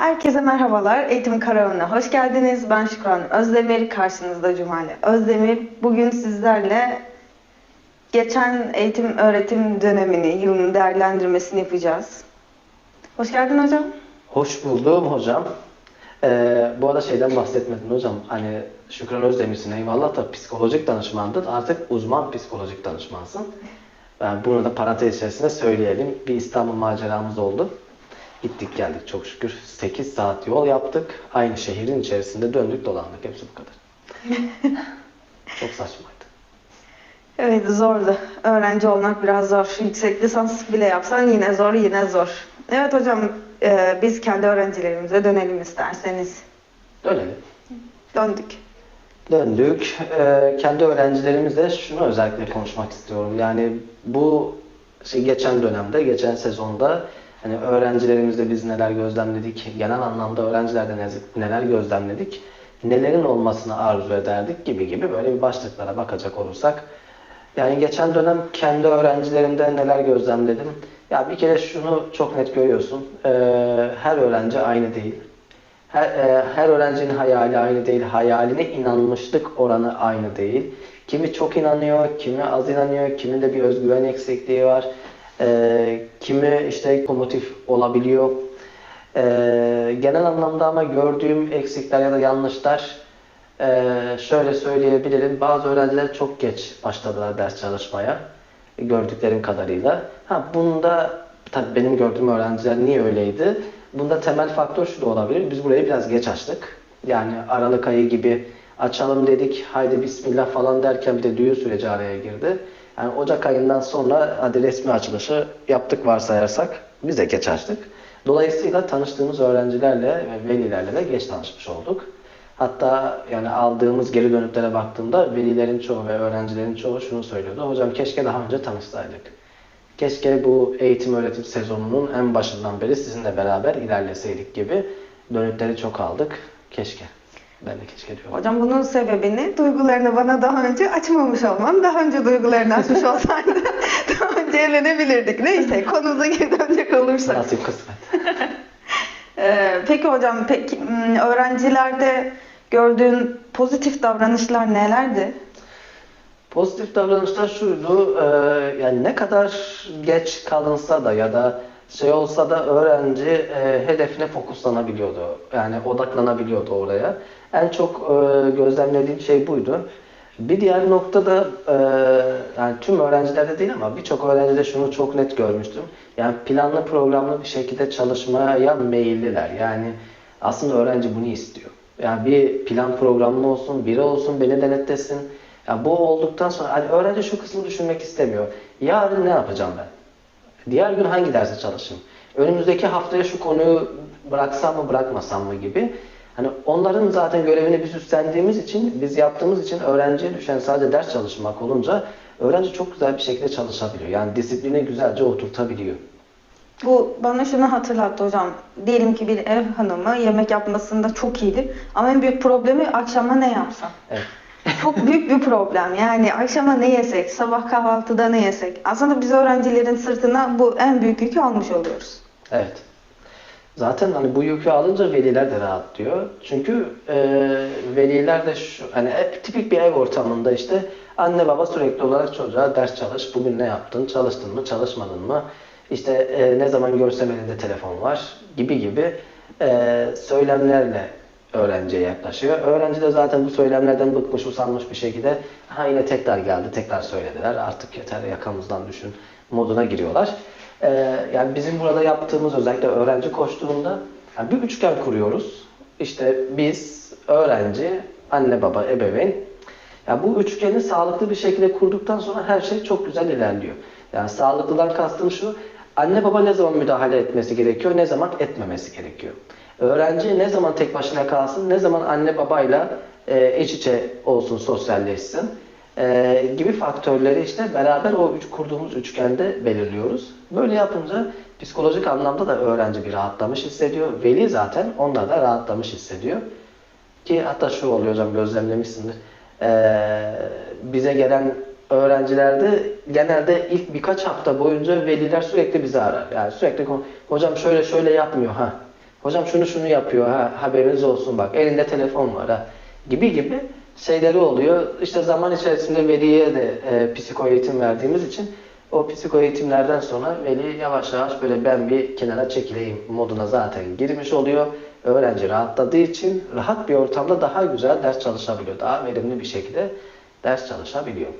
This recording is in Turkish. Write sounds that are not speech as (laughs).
Herkese merhabalar. Eğitim Karavanı'na hoş geldiniz. Ben Şükran Özdemir. Karşınızda Cumali Özdemir. Bugün sizlerle geçen eğitim öğretim dönemini, yılın değerlendirmesini yapacağız. Hoş geldin hocam. Hoş buldum hocam. Ee, bu arada şeyden bahsetmedin hocam. Hani Şükran Özdemir'sin eyvallah da psikolojik danışmandın. Artık uzman psikolojik danışmansın. Ben bunu da parantez içerisinde söyleyelim. Bir İstanbul maceramız oldu. Gittik geldik çok şükür. 8 saat yol yaptık. Aynı şehrin içerisinde döndük dolandık. Hepsi bu kadar. (laughs) çok saçmaydı. Evet zordu. Öğrenci olmak biraz zor. Yüksek lisans bile yapsan yine zor, yine zor. Evet hocam, e, biz kendi öğrencilerimize dönelim isterseniz. Dönelim. Döndük. Döndük. Ee, kendi öğrencilerimizle şunu özellikle konuşmak istiyorum. Yani bu şey geçen dönemde, geçen sezonda hani öğrencilerimizde biz neler gözlemledik, genel anlamda öğrencilerde ne- neler gözlemledik, nelerin olmasını arzu ederdik gibi gibi böyle bir başlıklara bakacak olursak. Yani geçen dönem kendi öğrencilerimde neler gözlemledim. Ya bir kere şunu çok net görüyorsun. Ee, her öğrenci aynı değil. Her, e, her öğrencinin hayali aynı değil. Hayaline inanmışlık oranı aynı değil. Kimi çok inanıyor, kimi az inanıyor, kimin de bir özgüven eksikliği var. E, kimi işte komotif olabiliyor. E, genel anlamda ama gördüğüm eksikler ya da yanlışlar e, şöyle söyleyebilirim. Bazı öğrenciler çok geç başladılar ders çalışmaya. Gördüklerim kadarıyla. Ha bunda tabii benim gördüğüm öğrenciler niye öyleydi? Bunda temel faktör şu da olabilir. Biz burayı biraz geç açtık. Yani Aralık ayı gibi açalım dedik. Haydi bismillah falan derken bir de düğün süreci araya girdi. Yani Ocak ayından sonra hadi resmi açılışı yaptık varsayarsak biz de geç açtık. Dolayısıyla tanıştığımız öğrencilerle ve velilerle de geç tanışmış olduk. Hatta yani aldığımız geri dönütlere baktığımda velilerin çoğu ve öğrencilerin çoğu şunu söylüyordu. Hocam keşke daha önce tanışsaydık. Keşke bu eğitim öğretim sezonunun en başından beri sizinle beraber ilerleseydik gibi dönütleri çok aldık. Keşke. Ben de keşke diyorum. Hocam bunun sebebini duygularını bana daha önce açmamış olmam. Daha önce duygularını açmış olsaydı (laughs) daha önce evlenebilirdik. Neyse konumuza geri dönecek olursak. Nasip kısmet. (laughs) Ee, peki hocam peki hmm, öğrencilerde gördüğün pozitif davranışlar nelerdi? Pozitif davranışlar şuydu, e, yani ne kadar geç kalınsa da ya da şey olsa da öğrenci e, hedefine fokuslanabiliyordu. Yani odaklanabiliyordu oraya. En çok e, gözlemlediğim şey buydu. Bir diğer nokta da e, yani tüm öğrencilerde değil ama birçok öğrencide şunu çok net görmüştüm. Yani planlı programlı bir şekilde çalışmaya meyilliler. Yani aslında öğrenci bunu istiyor. Yani bir plan programlı olsun, biri olsun, beni denetlesin. Yani bu olduktan sonra hani öğrenci şu kısmı düşünmek istemiyor. Yarın ne yapacağım ben? Diğer gün hangi derse çalışayım? Önümüzdeki haftaya şu konuyu bıraksam mı bırakmasam mı gibi. Hani onların zaten görevini biz üstlendiğimiz için, biz yaptığımız için öğrenciye düşen sadece ders çalışmak olunca öğrenci çok güzel bir şekilde çalışabiliyor. Yani disiplini güzelce oturtabiliyor. Bu bana şunu hatırlattı hocam. Diyelim ki bir ev hanımı yemek yapmasında çok iyidir. Ama en büyük problemi akşama ne yapsam? Evet. Çok büyük bir problem. Yani akşama ne yesek, sabah kahvaltıda ne yesek. Aslında biz öğrencilerin sırtına bu en büyük yükü almış oluyoruz. Evet. Zaten hani bu yükü alınca veliler de rahatlıyor. Çünkü e, veliler de şu, hani tipik bir ev ortamında işte anne baba sürekli olarak çocuğa ders çalış, bugün ne yaptın, çalıştın mı, çalışmadın mı, işte e, ne zaman görsem elinde telefon var gibi gibi e, söylemlerle öğrenciye yaklaşıyor. Öğrenci de zaten bu söylemlerden bıkmış, usanmış bir şekilde ha yine tekrar geldi, tekrar söylediler, artık yeter yakamızdan düşün moduna giriyorlar. Ee, yani bizim burada yaptığımız özellikle öğrenci koştuğunda yani bir üçgen kuruyoruz. İşte biz, öğrenci, anne baba, ebeveyn. Yani bu üçgeni sağlıklı bir şekilde kurduktan sonra her şey çok güzel ilerliyor. Yani sağlıklıdan kastım şu, anne baba ne zaman müdahale etmesi gerekiyor, ne zaman etmemesi gerekiyor. Öğrenci ne zaman tek başına kalsın, ne zaman anne babayla e, iç içe olsun, sosyalleşsin e, gibi faktörleri işte beraber o üç, kurduğumuz üçgende belirliyoruz. Böyle yapınca psikolojik anlamda da öğrenci bir rahatlamış hissediyor. Veli zaten onlar da rahatlamış hissediyor. Ki hatta şu oluyor hocam gözlemlemişsindir. Ee, bize gelen öğrencilerde genelde ilk birkaç hafta boyunca veliler sürekli bizi arar. Yani sürekli hocam şöyle şöyle yapmıyor ha. Hocam şunu şunu yapıyor ha haberiniz olsun bak elinde telefon var ha gibi gibi şeyleri oluyor. İşte zaman içerisinde veliye de e, psiko eğitim verdiğimiz için o psiko eğitimlerden sonra veli yavaş yavaş böyle ben bir kenara çekileyim moduna zaten girmiş oluyor. Öğrenci rahatladığı için rahat bir ortamda daha güzel ders çalışabiliyor. Daha verimli bir şekilde ders çalışabiliyor.